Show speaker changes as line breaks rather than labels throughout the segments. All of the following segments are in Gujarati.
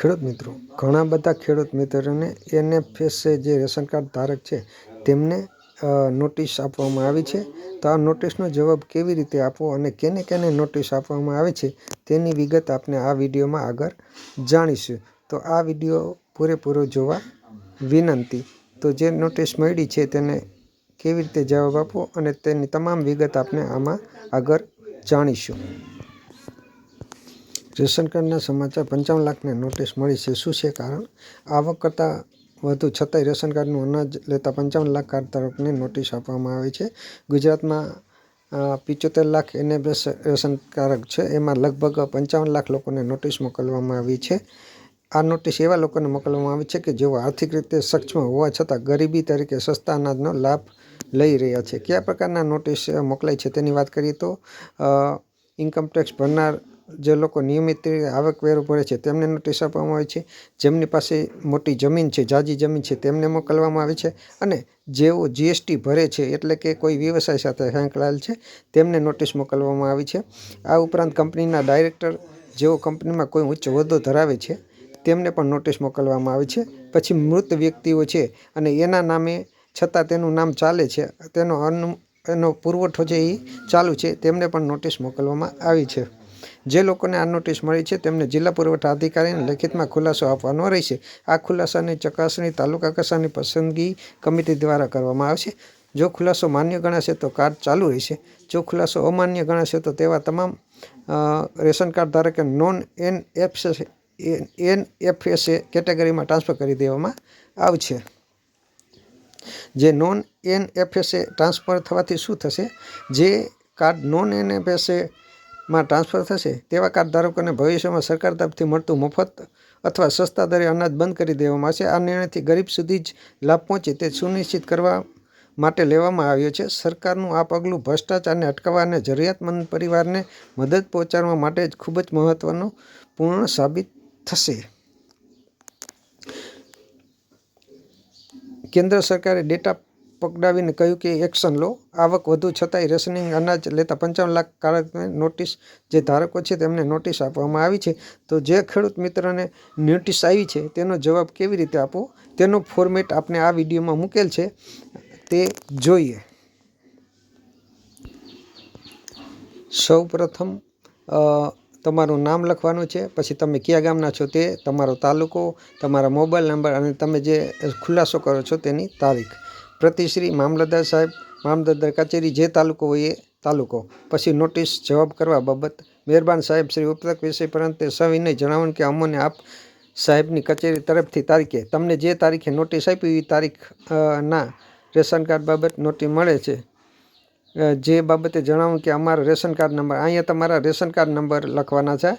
ખેડૂત મિત્રો, ઘણા બધા ખેડૂત મિત્રોને એનએફએસએ જે રેશન કાર્ડ ધારક છે, તેમને નોટિસ આપવામાં આવી છે. તો આ નોટિસનો જવાબ કેવી રીતે આપવો અને કેને કેને નોટિસ આપવામાં આવે છે, તેની વિગત આપણે આ વિડીયોમાં આગળ જાણીશું. તો આ વીડિયો પૂરેપૂરો જોવા વિનંતી. તો જે નોટિસ મળી છે તેને કેવી રીતે જવાબ આપવો અને તેની તમામ વિગત આપણે આમાં આગળ જાણીશું. રેશન કાર્ડના સમાચાર પંચાવન લાખને નોટિસ મળી છે. શું છે કારણ? આવક કરતાં વધુ છતાંય રેશન કાર્ડનું અનાજ લેતા પંચાવન લાખ કાર્ડ ધારકને નોટિસ આપવામાં આવી છે. ગુજરાતમાં પિચોતેર લાખ એને રેશન કાર્ડ છે. એમાં લગભગ પંચાવન લાખ લોકોને નોટિસ મોકલવામાં આવી છે. આ નોટિસ એવા લોકોને મોકલવામાં આવી છે કે જેઓ આર્થિક રીતે સક્ષમ હોવા છતાં ગરીબી તરીકે સસ્તા અનાજનો લાભ લઈ રહ્યા છે. કયા પ્રકારના નોટિસ મોકલાય છે તેની વાત કરીએ તો ઇન્કમટેક્સ ભરનાર જે લોકો નિયમિત આવકવેરો ભરે છે, તેમને નોટિસ આપવામાં આવે છે, જેમની પાસે મોટી જમીન છે ઝાઝી જમીન છે, તેમને મોકલવામાં આવે છે અને જેઓ જીએસટી ભરે છે, એટલે કે કોઈ વ્યવસાય સાથે સંકળાયેલ છે, તેમને નોટિસ મોકલવામાં આવી છે. આ ઉપરાંત કંપનીના ડાયરેક્ટર જેઓ કંપનીમાં કોઈ ઉચ્ચ હોદ્દો ધરાવે છે, તેમને પણ નોટિસ મોકલવામાં આવે છે. પછી મૃત વ્યક્તિઓ છે અને એના નામે છતાં તેનું નામ ચાલે છે, તેનો અનુ એનો પુરવઠો છે એ ચાલુ છે, તેમને પણ નોટિસ મોકલવામાં આવી છે. જે લોકોને આ નોટિસ મળી છે તેમને જિલ્લા પુરવઠા અધિકારીને લેખિતમાં ખુલાસો આપવાનો રહેશે. આ ખુલાસાની ચકાસણી તાલુકા કક્ષાની પસંદગી કમિટી દ્વારા કરવામાં આવશે. જો ખુલાસો માન્ય ગણાશે તો કાર્ડ ચાલુ રહેશે. જો ખુલાસો અમાન્ય ગણાશે તો તેવા તમામ ration card ધારકે non N F N F S A કેટેગરીમાં ટ્રાન્સફર કરી દેવામાં આવશે. જે non N F S A transfer થવાથી શું થશે? જે કાર્ડ નોન એન એફએસએ માં ટ્રાન્સફર થશે, તેવા કાર્ડ ધારકોને ભવિષ્યમાં સરકાર તરફથી મળતું મફત અથવા સસ્તા દરે અનાજ બંધ કરી દેવામાં આવશે. આ નિર્ણયથી ગરીબ સુધી જ લાભ પહોંચે તે સુનિશ્ચિત કરવા માટે લેવામાં આવ્યો છે. સરકારનું આ પગલું ભ્રષ્ટાચારને અટકાવવા અને જરૂરિયાતમંદ પરિવારને મદદ પહોંચાડવા માટે જ ખૂબ જ મહત્ત્વનું પૂર્ણ સાબિત થશે. કેન્દ્ર સરકારે ડેટા પકડાવીને કહ્યું કે એક્શન લો. આવક વધુ છતાંય રેશનિંગ અનાજ લેતા પંચાવન લાખ કારકને નોટિસ જે ધારકો છે તેમને નોટિસ આપવામાં આવી છે. તો જે ખેડૂત મિત્રને નોટિસ આવી છે તેનો જવાબ કેવી રીતે આપવો? તેનો ફોર્મેટ આપણે આ વિડીયોમાં મૂકેલ છે. તે જોઈએ. સૌ પ્રથમ તમારું નામ લખવાનું છે. પછી તમે કયા ગામના છો તે, તમારો તાલુકો, તમારા મોબાઈલ નંબર અને તમે જે ખુલાસો કરો છો તેની તારીખ. પ્રતિશ્રી મામલતદાર સાહેબ, મામલતદાર કચેરી જે તાલુકો હોય એ તાલુકો. પછી નોટિસ જવાબ કરવા બાબત મહેરબાન સાહેબ શ્રી ઉપતક વિષય પરંતુ સવિનય જણાવવાનું કે અમોને આપ સાહેબની કચેરી તરફથી તારીખે, તમને જે તારીખે નોટિસ આપી એ તારીખ ના, રેશન કાર્ડ બાબત નોટિસ મળે છે. જે બાબતે જણાવું કે અમારા રેશન કાર્ડ નંબર, અહીંયા તમારા રેશન કાર્ડ નંબર લખવાના છે.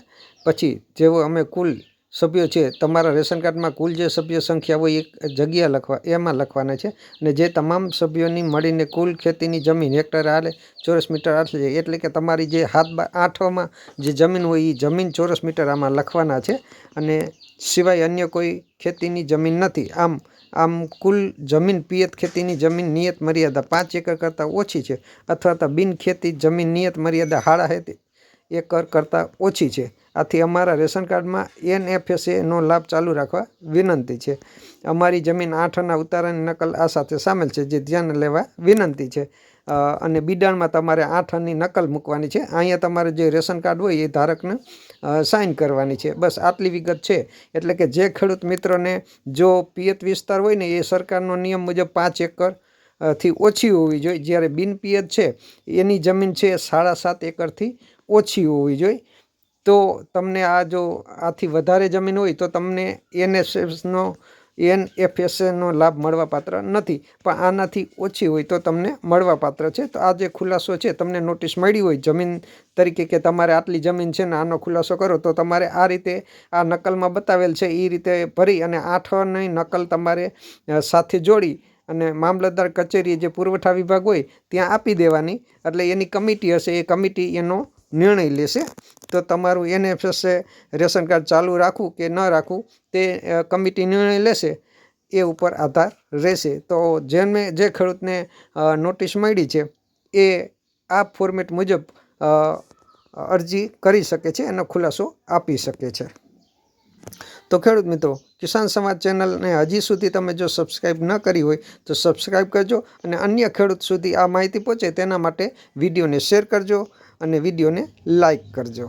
પછી જેવો અમે કુલ સભ્યો છે, તમારા રેશન કાર્ડમાં કુલ જે સભ્ય સંખ્યા હોય એ જગ્યા લખવા, એમાં લખવાના છે. અને જે તમામ સભ્યોની મળીને કુલ ખેતીની જમીન હેક્ટર આલે, ચોરસ મીટર આટલે એટલે કે તમારી જે હાથ આઠમાં જે જમીન હોય એ જમીન ચોરસ મીટર આમાં લખવાના છે. અને સિવાય અન્ય કોઈ ખેતીની જમીન નથી. આમ આમ કુલ જમીન પિયત ખેતીની જમીન નિયત મર્યાદા પાંચ એકર કરતાં ઓછી છે, અથવા તો બિન ખેતી જમીન નિયત મર્યાદા હાળા હેતી એકર કરતાં ઓછી છે. આથી અમારા રેશન કાર્ડમાં એનએફએસએનો લાભ ચાલુ રાખવા વિનંતી છે. અમારી જમીન આઠના ઉતારાની નકલ આ સાથે સામેલ છે, જે ધ્યાન લેવા વિનંતી છે. અને બિડાણમાં તમારે આઠની નકલ મૂકવાની છે. અહીંયા તમારે જે રેશન કાર્ડ હોય એ ધારકને સાઇન કરવાની છે. બસ આટલી વિગત છે. એટલે કે જે ખેડૂત મિત્રોને જો પિયત વિસ્તાર હોય ને, એ સરકારનો નિયમ મુજબ પાંચ એકરથી ઓછી હોવી જોઈએ. જ્યારે બિનપિયત છે, એની જમીન છે સાડા સાત એકરથી ઓછી હોવી જોઈએ. તો તમને આ જો આથી વધારે જમીન હોય તો તમને એનએસએસનો એન એફએસએનો લાભ મળવાપાત્ર નથી. પણ આનાથી ઓછી હોય તો તમને મળવાપાત્ર છે. તો આ જે ખુલાસો છે, તમને નોટિસ મળી હોય જમીન તરીકે કે તમારે આટલી જમીન છે ને આનો ખુલાસો કરો, તો તમારે આ રીતે આ નકલમાં બતાવેલ છે એ રીતે ભરી અને આઠની નકલ તમારે સાથે જોડી અને મામલતદાર કચેરી જે પુરવઠા વિભાગ હોય, ત્યાં આપી દેવાની. એટલે એની કમિટી હશે, એ કમિટી એનો નિર્ણય લેશે. તો તમારું એનએફએસએ રેશન કાર્ડ ચાલુ રાખવું કે ન રાખવું તે કમિટી નિર્ણય લેશે, એ ઉપર આધાર રહેશે. તો જેને, જે ખેડૂતને નોટિસ મળી છે, એ આ ફોર્મેટ મુજબ અરજી કરી શકે છે, એનો ખુલાસો આપી શકે છે. તો ખેડૂત મિત્રો, કિસાન સમાજ ચેનલને હજી સુધી તમે જો સબસ્ક્રાઈબ ન કરી હોય, તો સબસ્ક્રાઈબ કરજો અને અન્ય ખેડૂત સુધી આ માહિતી પહોંચે તેના માટે વિડીયોને શેર કરજો. અને વિડીયોને લાઇક કરજો.